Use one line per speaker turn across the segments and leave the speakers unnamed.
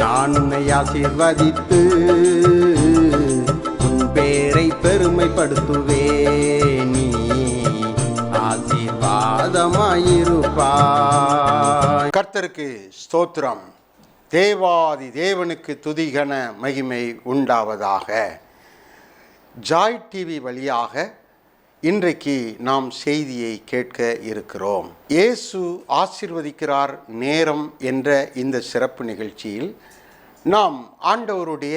நான் உன்னை ஆசீர்வதித்து உன் பேரை பெருமைப்படுத்துவே நீ ஆசீர்வாதமாயிருப்பாய்
கர்த்தருக்கு ஸ்தோத்திரம் தேவாதி தேவனுக்கு துதிகன மகிமை உண்டாவதாக ஜாய் டிவி வழியாக இன்றைக்கு நாம் செய்தியை கேட்க இருக்கிறோம் இயேசு ஆசிர்வதிக்கிறார் நேரம் என்ற இந்த சிறப்பு நிகழ்ச்சியில் நாம் ஆண்டவருடைய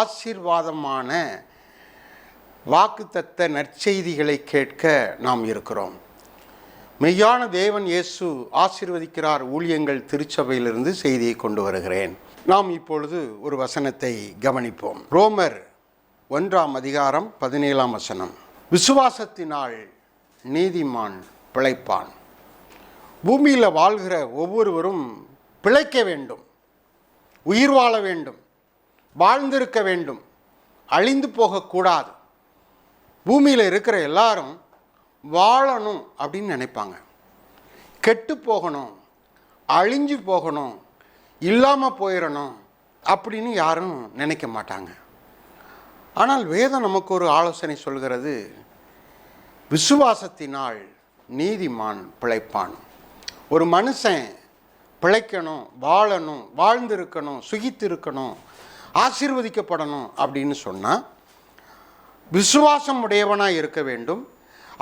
ஆசீர்வாதமான வாக்குத்தத்த நற்செய்திகளை கேட்க நாம் இருக்கிறோம் மெய்யான தேவன் இயேசு ஆசிர்வதிக்கிறார் ஊழியங்கள் திருச்சபையிலிருந்து செய்தியை கொண்டு வருகிறேன் நாம் இப்பொழுது ஒரு வசனத்தை கவனிப்போம் ரோமர் ஒன்றாம் அதிகாரம் பதினேழாம் வசனம் விசுவாசத்தினால் நீதிமான் பிழைப்பான் பூமியில் வாழ்கிற ஒவ்வொருவரும் பிழைக்க வேண்டும் உயிர் வாழ வேண்டும் வாழ்ந்திருக்க வேண்டும் அழிந்து போகக்கூடாது பூமியில் இருக்கிற எல்லாரும் வாழணும் அப்படின்னு நினைப்பாங்க கெட்டு போகணும் அழிஞ்சு போகணும் இல்லாமல் போயிடணும் அப்படின்னு யாரும் நினைக்க மாட்டாங்க ஆனால் வேதம் நமக்கு ஒரு ஆலோசனை சொல்கிறது விசுவாசத்தினால் நீதிமான் பிழைப்பான் ஒரு மனுஷன் பிழைக்கணும் வாழணும் வாழ்ந்திருக்கணும் சுகித்திருக்கணும் ஆசீர்வதிக்கப்படணும் அப்படின்னு சொன்னால் விசுவாசம் உடையவனாக இருக்க வேண்டும்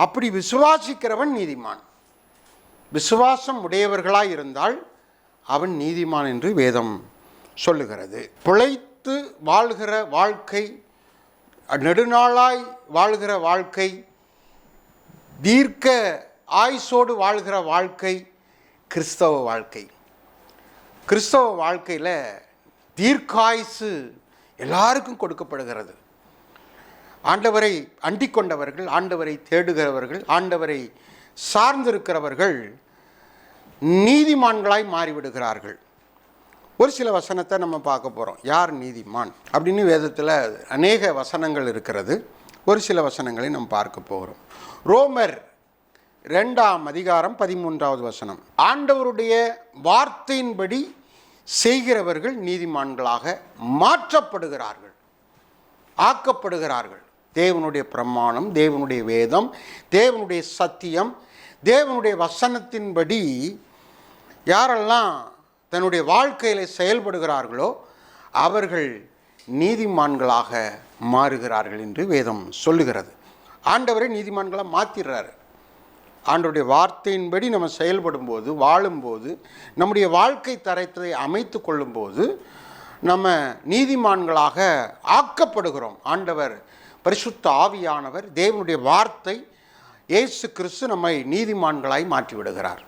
அப்படி விசுவாசிக்கிறவன் நீதிமான் விசுவாசம் உடையவர்களாக இருந்தால் அவன் நீதிமான் என்று வேதம் சொல்லுகிறது பிழைத்து வாழ்கிற வாழ்க்கை நெடுநாளாய் வாழ்கிற வாழ்க்கை தீர்க்க ஆயுசோடு வாழ்கிற வாழ்க்கை கிறிஸ்தவ வாழ்க்கை கிறிஸ்தவ வாழ்க்கையில் தீர்க்காயுசு எல்லாருக்கும் கொடுக்கப்படுகிறது ஆண்டவரை அண்டிக் கொண்டவர்கள் ஆண்டவரை தேடுகிறவர்கள் ஆண்டவரை சார்ந்திருக்கிறவர்கள் நீதிமான்களாய் மாறிவிடுகிறார்கள் ஒரு சில வசனத்தை நம்ம பார்க்க போகிறோம் யார் நீதிமான் அப்படின்னு வேதத்தில் அநேக வசனங்கள் இருக்கிறது ஒரு சில வசனங்களை நம்ம பார்க்க போகிறோம் ரோமர் ரெண்டாம் அதிகாரம் பதிமூன்றாவது வசனம் ஆண்டவருடைய வார்த்தையின்படி செய்கிறவர்கள் நீதிமான்களாக மாற்றப்படுகிறார்கள் ஆக்கப்படுகிறார்கள் தேவனுடைய பிரமாணம் தேவனுடைய வேதம் தேவனுடைய சத்தியம் தேவனுடைய வசனத்தின்படி யாரெல்லாம் தன்னுடைய வாழ்க்கையில் செயல்படுகிறார்களோ அவர்கள் நீதிமான்களாக மாறுகிறார்கள் என்று வேதம் சொல்லுகிறது ஆண்டவரை நீதிமான்களாக மாற்றிடுறாரு ஆண்டோடைய வார்த்தையின்படி நம்ம செயல்படும் போது வாழும்போது நம்முடைய வாழ்க்கை தரத்தை அமைத்து கொள்ளும்போது நம்ம நீதிமான்களாக ஆக்கப்படுகிறோம் ஆண்டவர் பரிசுத்த ஆவியானவர் தேவனுடைய வார்த்தை ஏசு கிறிஸ்து நம்மை நீதிமான்களாய் மாற்றிவிடுகிறார்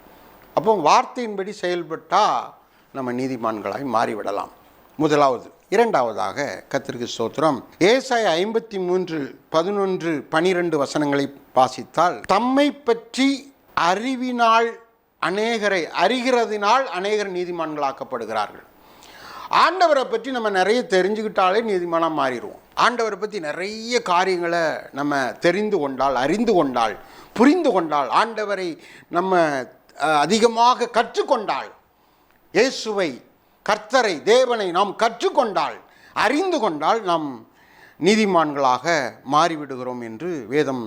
அப்போ வார்த்தையின்படி செயல்பட்டால் நம்ம நீதிமான்களாய் மாறிவிடலாம் முதலாவது இரண்டாவதாக கத்திரிக்கு சோத்திரம் ஏசாய் ஐம்பத்தி மூன்று பதினொன்று பனிரெண்டு வசனங்களை வாசித்தால் தம்மை பற்றி அறிவினால் அநேகரை அறிகிறதினால் அநேகர் நீதிமான்களாக்கப்படுகிறார்கள் ஆண்டவரை பற்றி நம்ம நிறைய தெரிஞ்சுக்கிட்டாலே நீதிமானம் மாறிடுவோம் ஆண்டவரை பற்றி நிறைய காரியங்களை நம்ம தெரிந்து கொண்டால் அறிந்து கொண்டால் புரிந்து கொண்டால் ஆண்டவரை நம்ம அதிகமாக கற்றுக்கொண்டால் இயேசுவை கர்த்தரை தேவனை நாம் கற்றுக்கொண்டால் அறிந்து கொண்டால் நாம் நீதிமான்களாக மாறிவிடுகிறோம் என்று வேதம்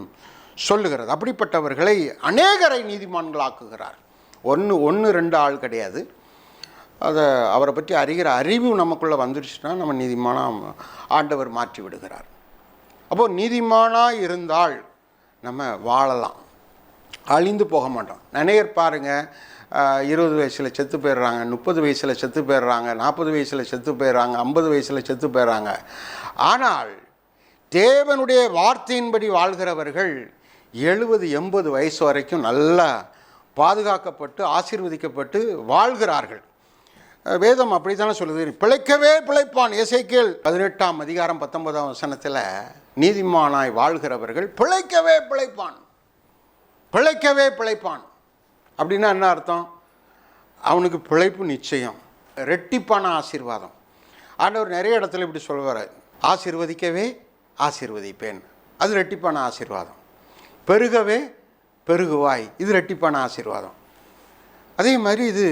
சொல்லுகிறது அப்படிப்பட்டவர்களை அநேகரை நீதிமான்களாக்குகிறார் ஒன்று ஒன்று ரெண்டு ஆள் கிடையாது அதை அவரை பற்றி அறிகிற அறிவு நமக்குள்ளே வந்துடுச்சுன்னா நம்ம நீதிமானாக ஆண்டவர் மாற்றி விடுகிறார் அப்போது நீதிமானாக இருந்தால் நம்ம வாழலாம் அழிந்து போக மாட்டோம் நினைவு பாருங்கள் இருபது வயசில் செத்து போயிடுறாங்க முப்பது வயசில் செத்து போயிடுறாங்க நாற்பது வயசில் செத்து போயிடுறாங்க ஐம்பது வயசில் செத்து போயிடுறாங்க ஆனால் தேவனுடைய வார்த்தையின்படி வாழ்கிறவர்கள் எழுபது எண்பது வயசு வரைக்கும் நல்லா பாதுகாக்கப்பட்டு ஆசீர்வதிக்கப்பட்டு வாழ்கிறார்கள் வேதம் அப்படி தானே சொல்லுது பிழைக்கவே பிழைப்பான் இசைக்கேள் பதினெட்டாம் அதிகாரம் பத்தொன்பதாம் வசனத்தில் நீதிமானாய் வாழ்கிறவர்கள் பிழைக்கவே பிழைப்பான் பிழைக்கவே பிழைப்பான் அப்படின்னா என்ன அர்த்தம் அவனுக்கு பிழைப்பு நிச்சயம் ரெட்டிப்பான ஆசீர்வாதம் ஆண்டவர் நிறைய இடத்துல இப்படி சொல்வார் ஆசீர்வதிக்கவே ஆசீர்வதிப்பேன் அது ரெட்டிப்பான ஆசீர்வாதம் பெருகவே பெருகுவாய் இது ரெட்டிப்பான ஆசீர்வாதம் அதே மாதிரி இது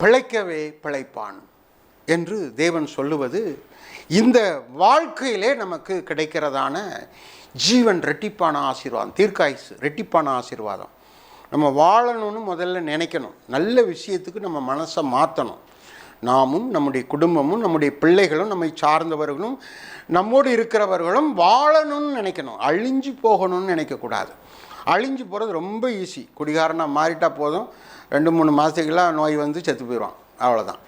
பிழைக்கவே பிழைப்பான் என்று தேவன் சொல்லுவது இந்த வாழ்க்கையிலே நமக்கு கிடைக்கிறதான ஜீவன் ரெட்டிப்பான ஆசீர்வாதம் தீர்க்காயுசு ரெட்டிப்பான ஆசீர்வாதம் நம்ம வாழணும்னு முதல்ல நினைக்கணும் நல்ல விஷயத்துக்கு நம்ம மனசை மாற்றணும் நாமும் நம்முடைய குடும்பமும் நம்முடைய பிள்ளைகளும் நம்மை சார்ந்தவர்களும் நம்மோடு இருக்கிறவர்களும் வாழணும்னு நினைக்கணும் அழிஞ்சு போகணும்னு நினைக்கக்கூடாது அழிஞ்சு போகிறது ரொம்ப ஈஸி குடிகாரனாக மாறிட்டால் போதும் ரெண்டு மூணு மாதத்துக்கெல்லாம் நோய் வந்து செத்து போயிடுவான் அவ்வளோதான்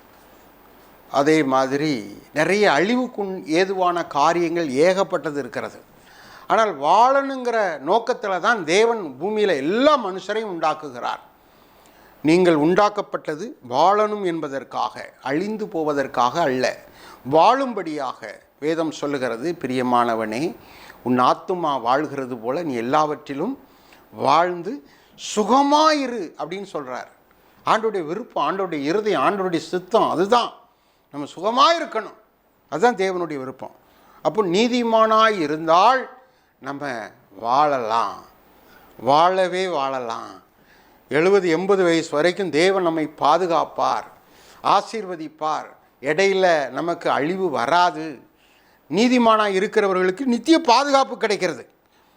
அதே மாதிரி நிறைய அழிவுக்குண் ஏதுவான காரியங்கள் ஏகப்பட்டது இருக்கிறது ஆனால் வாழனுங்கிற நோக்கத்தில் தான் தேவன் பூமியில் எல்லா மனுஷரையும் உண்டாக்குகிறார் நீங்கள் உண்டாக்கப்பட்டது வாழனும் என்பதற்காக அழிந்து போவதற்காக அல்ல வாழும்படியாக வேதம் சொல்லுகிறது பிரியமானவனே உன் ஆத்துமா வாழ்கிறது போல நீ எல்லாவற்றிலும் வாழ்ந்து சுகமாயிரு அப்படின்னு சொல்கிறார் ஆண்டோடைய விருப்பம் ஆண்டோடைய இறுதி ஆண்டோடைய சித்தம் அதுதான் நம்ம சுகமாக இருக்கணும் அதுதான் தேவனுடைய விருப்பம் அப்போ நீதிமானாய் இருந்தால் நம்ம வாழலாம் வாழவே வாழலாம் எழுபது எண்பது வயசு வரைக்கும் தேவன் நம்மை பாதுகாப்பார் ஆசீர்வதிப்பார் இடையில் நமக்கு அழிவு வராது நீதிமானாக இருக்கிறவர்களுக்கு நித்திய பாதுகாப்பு கிடைக்கிறது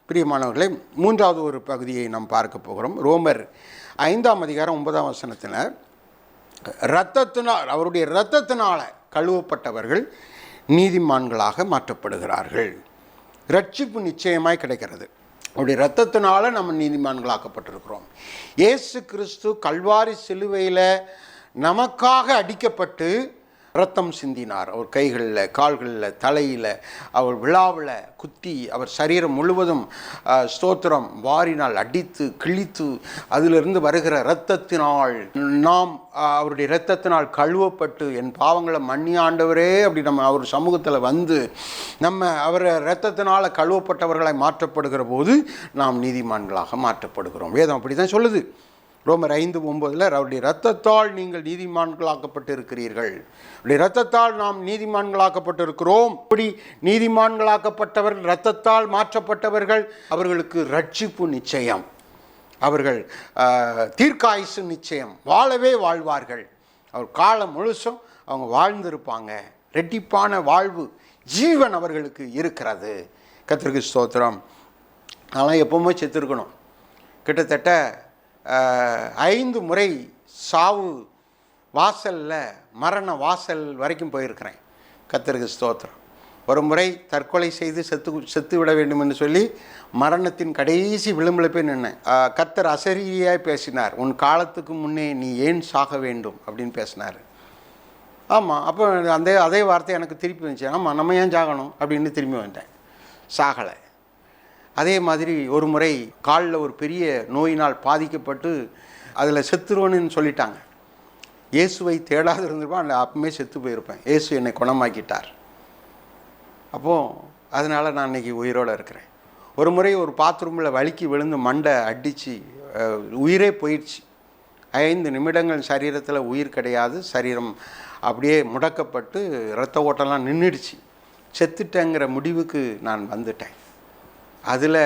பிரியமானவர்களே மூன்றாவது ஒரு பகுதியை நாம் பார்க்க போகிறோம் ரோமர் ஐந்தாம் அதிகாரம் ஒன்பதாம் வசனத்தில் இரத்தத்தினால் அவருடைய இரத்தத்தினால் கழுவப்பட்டவர்கள் நீதிமான்களாக மாற்றப்படுகிறார்கள் ரட்சிப்பு நிச்சயமாய் கிடைக்கிறது அவருடைய ரத்தத்தினால நம்ம நீதிமான்களாக்கப்பட்டிருக்கிறோம் இயேசு கிறிஸ்து கல்வாரி சிலுவையில் நமக்காக அடிக்கப்பட்டு ரத்தம் சிந்தினார் அவர் கைகளில் கால்களில் தலையில் அவர் விழாவில் குத்தி அவர் சரீரம் முழுவதும் ஸ்தோத்திரம் வாரினால் அடித்து கிழித்து அதிலிருந்து வருகிற இரத்தத்தினால் நாம் அவருடைய இரத்தத்தினால் கழுவப்பட்டு என் பாவங்களை மண்ணி ஆண்டவரே அப்படி நம்ம அவர் சமூகத்தில் வந்து நம்ம அவரை இரத்தத்தினால் கழுவப்பட்டவர்களை மாற்றப்படுகிற போது நாம் நீதிமான்களாக மாற்றப்படுகிறோம் வேதம் அப்படி தான் சொல்லுது ரோமர் ஐந்து ஒம்பதில் அவருடைய ரத்தத்தால் நீங்கள் நீதிமான்களாக்கப்பட்டு இருக்கிறீர்கள் அப்படி ரத்தத்தால் நாம் நீதிமான்களாக்கப்பட்டிருக்கிறோம் இப்படி நீதிமான்களாக்கப்பட்டவர்கள் ரத்தத்தால் மாற்றப்பட்டவர்கள் அவர்களுக்கு ரட்சிப்பு நிச்சயம் அவர்கள் தீர்க்காயுசு நிச்சயம் வாழவே வாழ்வார்கள் அவர் காலம் முழுசும் அவங்க வாழ்ந்திருப்பாங்க ரெட்டிப்பான வாழ்வு ஜீவன் அவர்களுக்கு இருக்கிறது கத்திரிக்கை ஸ்தோத்திரம் அதெல்லாம் எப்பவுமே செத்துருக்கணும் கிட்டத்தட்ட ஐந்து முறை சாவு வாசலில் மரண வாசல் வரைக்கும் போயிருக்கிறேன் கத்தருக்கு ஸ்தோத்திரம் ஒரு முறை தற்கொலை செய்து செத்து செத்து விட வேண்டும் என்று சொல்லி மரணத்தின் கடைசி விளிம்பில் போய் நின்னேன் கத்தர் அசரியாக பேசினார் உன் காலத்துக்கு முன்னே நீ ஏன் சாக வேண்டும் அப்படின்னு பேசினார் ஆமாம் அப்போ அந்த அதே வார்த்தை எனக்கு திருப்பி வந்துச்சு ஆமாம் நம்ம ஏன் சாகணும் அப்படின்னு திரும்பி வந்தேன் சாகலை அதே மாதிரி ஒரு முறை காலில் ஒரு பெரிய நோயினால் பாதிக்கப்பட்டு அதில் செத்துருவோன்னு சொல்லிட்டாங்க இயேசுவை தேடாது இருந்திருப்பான் அதில் அப்பவுமே செத்து போயிருப்பேன் இயேசு என்னை குணமாக்கிட்டார் அப்போது அதனால் நான் இன்றைக்கி உயிரோடு இருக்கிறேன் ஒரு முறை ஒரு பாத்ரூமில் வழுக்கி விழுந்து மண்டை அடித்து உயிரே போயிடுச்சு ஐந்து நிமிடங்கள் சரீரத்தில் உயிர் கிடையாது சரீரம் அப்படியே முடக்கப்பட்டு இரத்த ஓட்டம்லாம் நின்றுடுச்சு செத்துட்டேங்கிற முடிவுக்கு நான் வந்துட்டேன் அதில்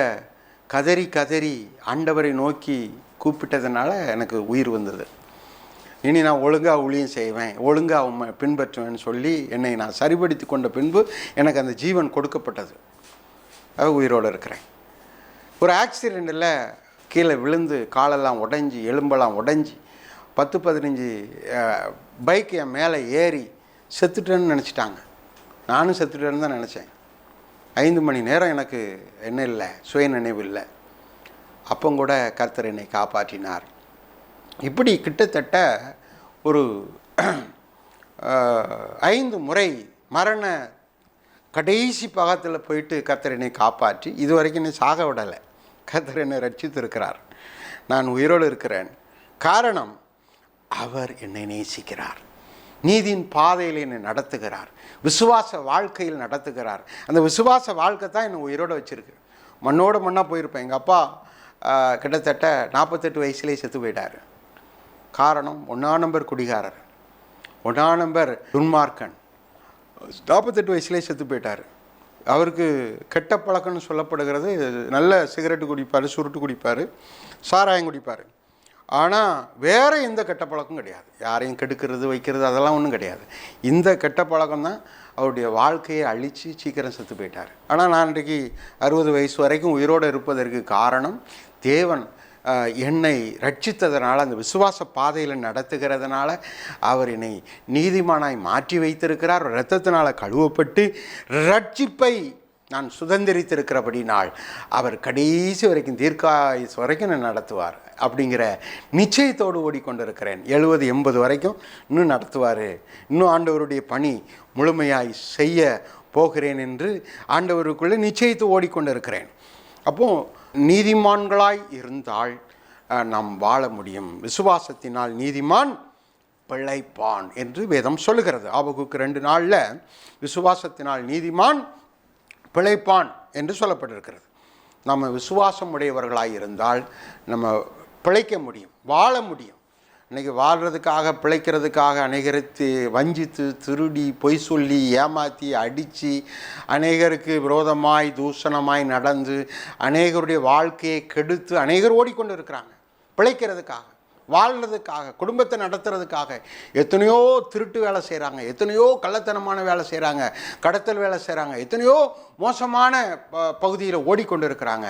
கதறி கதறி ஆண்டவரை நோக்கி கூப்பிட்டதுனால எனக்கு உயிர் வந்தது இனி நான் ஒழுங்காக ஊழியம் செய்வேன் ஒழுங்காக அவன் பின்பற்றுவேன்னு சொல்லி என்னை நான் சரிபடுத்தி கொண்ட பின்பு எனக்கு அந்த ஜீவன் கொடுக்கப்பட்டது உயிரோடு இருக்கிறேன் ஒரு ஆக்சிடெண்ட்டில் கீழே விழுந்து காலெல்லாம் உடைஞ்சி எலும்பெல்லாம் உடைஞ்சி பத்து பதினஞ்சு பைக் என் மேலே ஏறி செத்துட்டேன்னு நினச்சிட்டாங்க நானும் செத்துட்டேன்னு தான் நினச்சேன் ஐந்து மணி நேரம் எனக்கு என்ன இல்லை சுய நினைவு இல்லை அப்போ கூட கர்த்தர் என்னை காப்பாற்றினார் இப்படி கிட்டத்தட்ட ஒரு ஐந்து முறை மரண கடைசி பாகத்தில் போயிட்டு கர்த்தர் காப்பாற்றி இது வரைக்கும் என்னை சாக விடலை கர்த்தர் என்னை ரட்சித்திருக்கிறார் நான் உயிரோடு இருக்கிறேன் காரணம் அவர் என்னை நேசிக்கிறார் நீதியின் பாதையில் என்னை நடத்துகிறார் விசுவாச வாழ்க்கையில் நடத்துகிறார் அந்த விசுவாச வாழ்க்கை தான் என்னை உயிரோடு வச்சுருக்கு மண்ணோடு மண்ணாக போயிருப்பேன் எங்கள் அப்பா கிட்டத்தட்ட நாற்பத்தெட்டு வயசுலேயே செத்து போயிட்டார் காரணம் ஒன்றா நம்பர் குடிகாரர் ஒன்றா நம்பர் துன்மார்க்கன் நாற்பத்தெட்டு வயசுலேயே செத்து போயிட்டார் அவருக்கு கெட்ட பழக்கம்னு சொல்லப்படுகிறது நல்ல சிகரெட்டு குடிப்பார் சுருட்டு குடிப்பார் சாராயம் குடிப்பார் ஆனால் வேறு எந்த கெட்ட பழக்கம் கிடையாது யாரையும் கெடுக்கிறது வைக்கிறது அதெல்லாம் ஒன்றும் கிடையாது இந்த கெட்ட பழக்கம் தான் அவருடைய வாழ்க்கையை அழித்து சீக்கிரம் செத்து போயிட்டார் ஆனால் நான் இன்றைக்கு அறுபது வயசு வரைக்கும் உயிரோடு இருப்பதற்கு காரணம் தேவன் என்னை ரட்சித்ததனால் அந்த விசுவாச பாதையில் நடத்துகிறதுனால அவர் என்னை நீதிமானாய் மாற்றி வைத்திருக்கிறார் ரத்தத்தினால் கழுவப்பட்டு ரட்சிப்பை நான் நாள் அவர் கடைசி வரைக்கும் தீர்க்காயுஸ் வரைக்கும் நான் நடத்துவார் அப்படிங்கிற நிச்சயத்தோடு ஓடிக்கொண்டிருக்கிறேன் எழுபது எண்பது வரைக்கும் இன்னும் நடத்துவார் இன்னும் ஆண்டவருடைய பணி முழுமையாய் செய்ய போகிறேன் என்று ஆண்டவருக்குள்ளே நிச்சயத்து ஓடிக்கொண்டிருக்கிறேன் அப்போது நீதிமான்களாய் இருந்தால் நாம் வாழ முடியும் விசுவாசத்தினால் நீதிமான் பிழைப்பான் என்று வேதம் சொல்லுகிறது ஆபகுக்கு ரெண்டு நாளில் விசுவாசத்தினால் நீதிமான் பிழைப்பான் என்று சொல்லப்பட்டிருக்கிறது நம்ம விசுவாசம் உடையவர்களாக இருந்தால் நம்ம பிழைக்க முடியும் வாழ முடியும் இன்றைக்கி வாழ்கிறதுக்காக பிழைக்கிறதுக்காக அநேகருக்கு வஞ்சித்து திருடி பொய் சொல்லி ஏமாற்றி அடித்து அநேகருக்கு விரோதமாய் தூஷணமாய் நடந்து அநேகருடைய வாழ்க்கையை கெடுத்து அநேகர் ஓடிக்கொண்டு இருக்கிறாங்க பிழைக்கிறதுக்காக வாழ்கிறதுக்காக குடும்பத்தை நடத்துறதுக்காக எத்தனையோ திருட்டு வேலை செய்கிறாங்க எத்தனையோ கள்ளத்தனமான வேலை செய்கிறாங்க கடத்தல் வேலை செய்கிறாங்க எத்தனையோ மோசமான ப பகுதியில் ஓடிக்கொண்டு இருக்கிறாங்க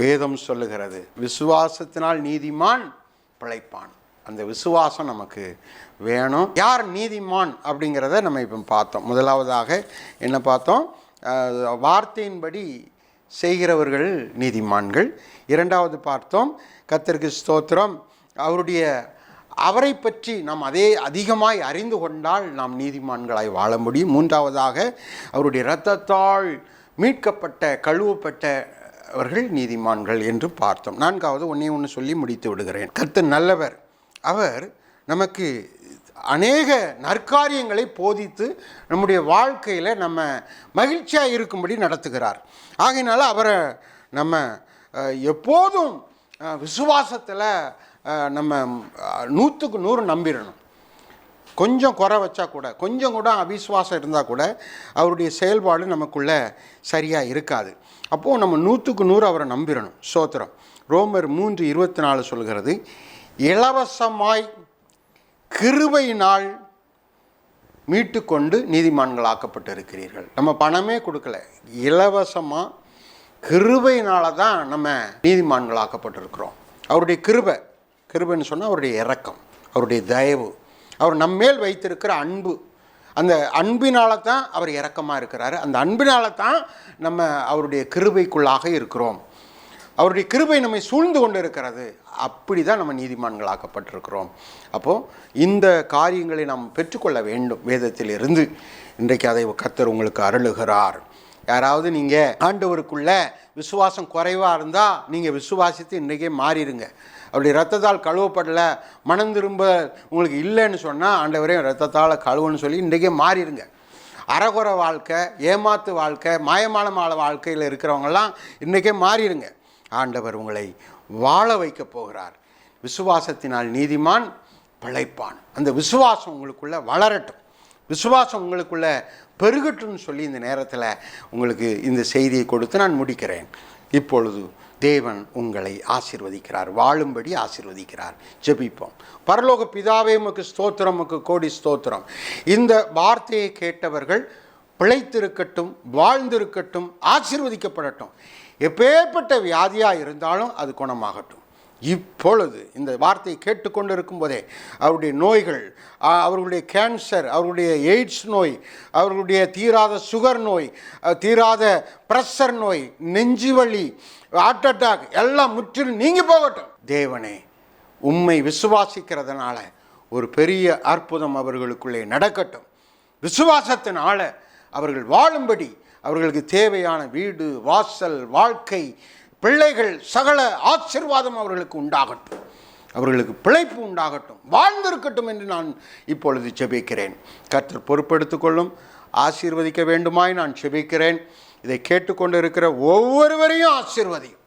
வேதம் சொல்லுகிறது விசுவாசத்தினால் நீதிமான் பிழைப்பான் அந்த விசுவாசம் நமக்கு வேணும் யார் நீதிமான் அப்படிங்கிறத நம்ம இப்போ பார்த்தோம் முதலாவதாக என்ன பார்த்தோம் வார்த்தையின்படி செய்கிறவர்கள் நீதிமான்கள் இரண்டாவது பார்த்தோம் கத்திரிக்கு ஸ்தோத்திரம் அவருடைய அவரை பற்றி நாம் அதே அதிகமாய் அறிந்து கொண்டால் நாம் நீதிமான்களாய் வாழ முடியும் மூன்றாவதாக அவருடைய இரத்தத்தால் மீட்கப்பட்ட கழுவப்பட்ட அவர்கள் நீதிமான்கள் என்று பார்த்தோம் நான்காவது ஒன்றே ஒன்று சொல்லி முடித்து விடுகிறேன் கருத்து நல்லவர் அவர் நமக்கு அநேக நற்காரியங்களை போதித்து நம்முடைய வாழ்க்கையில் நம்ம மகிழ்ச்சியாக இருக்கும்படி நடத்துகிறார் ஆகையினால அவரை நம்ம எப்போதும் விசுவாசத்தில் நம்ம நூற்றுக்கு நூறு நம்பிடணும் கொஞ்சம் குறை வச்சா கூட கொஞ்சம் கூட அவிஸ்வாசம் இருந்தால் கூட அவருடைய செயல்பாடு நமக்குள்ளே சரியாக இருக்காது அப்போது நம்ம நூற்றுக்கு நூறு அவரை நம்பிடணும் சோத்திரம் ரோமர் மூன்று இருபத்தி நாலு சொல்கிறது இலவசமாய் நாள் மீட்டு கொண்டு நீதிமான்களாக்கப்பட்டு இருக்கிறீர்கள் நம்ம பணமே கொடுக்கல இலவசமாக கிருபையினால தான் நம்ம ஆக்கப்பட்டிருக்கிறோம் அவருடைய கிருபை கிருபைன்னு சொன்னால் அவருடைய இறக்கம் அவருடைய தயவு அவர் நம்மேல் வைத்திருக்கிற அன்பு அந்த அன்பினால தான் அவர் இறக்கமாக இருக்கிறாரு அந்த அன்பினால தான் நம்ம அவருடைய கிருபைக்குள்ளாக இருக்கிறோம் அவருடைய கிருபை நம்மை சூழ்ந்து கொண்டு இருக்கிறது அப்படி தான் நம்ம நீதிமான்களாக்கப்பட்டிருக்கிறோம் அப்போது இந்த காரியங்களை நாம் பெற்றுக்கொள்ள வேண்டும் வேதத்தில் இருந்து இன்றைக்கு அதை கத்தர் உங்களுக்கு அருளுகிறார் யாராவது நீங்கள் ஆண்டவருக்குள்ள விசுவாசம் குறைவாக இருந்தால் நீங்கள் விசுவாசித்து இன்றைக்கே மாறிடுங்க அப்படி ரத்தத்தால் கழுவப்படலை மனம் திரும்ப உங்களுக்கு இல்லைன்னு சொன்னால் ஆண்டவரையும் ரத்தத்தால் கழுவுன்னு சொல்லி இன்றைக்கே மாறிடுங்க அறகுறை வாழ்க்கை ஏமாத்து வாழ்க்கை மாயமானமான வாழ்க்கையில் இருக்கிறவங்கெல்லாம் இன்றைக்கே மாறிடுங்க ஆண்டவர் உங்களை வாழ வைக்கப் போகிறார் விசுவாசத்தினால் நீதிமான் பிழைப்பான் அந்த விசுவாசம் உங்களுக்குள்ளே வளரட்டும் விசுவாசம் உங்களுக்குள்ளே பெருகட்டும்னு சொல்லி இந்த நேரத்தில் உங்களுக்கு இந்த செய்தியை கொடுத்து நான் முடிக்கிறேன் இப்பொழுது தேவன் உங்களை ஆசிர்வதிக்கிறார் வாழும்படி ஆசிர்வதிக்கிறார் ஜெபிப்போம் பரலோக பிதாவே உமக்கு ஸ்தோத்திரம் உமக்கு கோடி ஸ்தோத்திரம் இந்த வார்த்தையை கேட்டவர்கள் பிழைத்திருக்கட்டும் வாழ்ந்திருக்கட்டும் ஆசிர்வதிக்கப்படட்டும் எப்பேற்பட்ட வியாதியாக இருந்தாலும் அது குணமாகட்டும் இப்பொழுது இந்த வார்த்தையை கேட்டுக்கொண்டு இருக்கும்போதே அவருடைய நோய்கள் அவர்களுடைய கேன்சர் அவர்களுடைய எய்ட்ஸ் நோய் அவர்களுடைய தீராத சுகர் நோய் தீராத ப்ரெஷர் நோய் நெஞ்சு வலி ஹார்ட் அட்டாக் எல்லாம் முற்றிலும் நீங்கள் போகட்டும் தேவனே உண்மை விசுவாசிக்கிறதுனால ஒரு பெரிய அற்புதம் அவர்களுக்குள்ளே நடக்கட்டும் விசுவாசத்தினால அவர்கள் வாழும்படி அவர்களுக்கு தேவையான வீடு வாசல் வாழ்க்கை பிள்ளைகள் சகல ஆசிர்வாதம் அவர்களுக்கு உண்டாகட்டும் அவர்களுக்கு பிழைப்பு உண்டாகட்டும் வாழ்ந்திருக்கட்டும் என்று நான் இப்பொழுது செபிக்கிறேன் கர்த்தர் பொறுப்பெடுத்து கொள்ளும் ஆசீர்வதிக்க வேண்டுமாய் நான் செபிக்கிறேன் இதை கேட்டுக்கொண்டிருக்கிற ஒவ்வொருவரையும் ஆசிர்வதியும்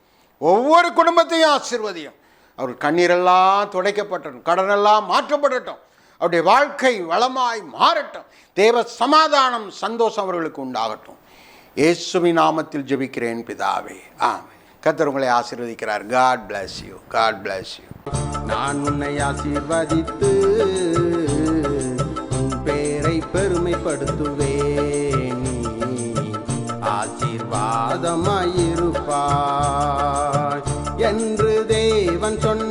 ஒவ்வொரு குடும்பத்தையும் ஆசிர்வதியும் அவர்கள் கண்ணீரெல்லாம் துடைக்கப்பட்டும் கடனெல்லாம் மாற்றப்படட்டும் அவருடைய வாழ்க்கை வளமாய் மாறட்டும் தேவ சமாதானம் சந்தோஷம் அவர்களுக்கு உண்டாகட்டும் இயேசுவி நாமத்தில் ஜெபிக்கிறேன் பிதாவே ஆமே கத்தர் உங்களை ஆசீர்வதிக்கிறார் God bless you God bless you நான் உன்னை ஆசீர்வதித்து பேரை பெருமைப்படுத்துவேன் ஆசீர்வாதமாயிருப்பா என்று தேவன் சொன்ன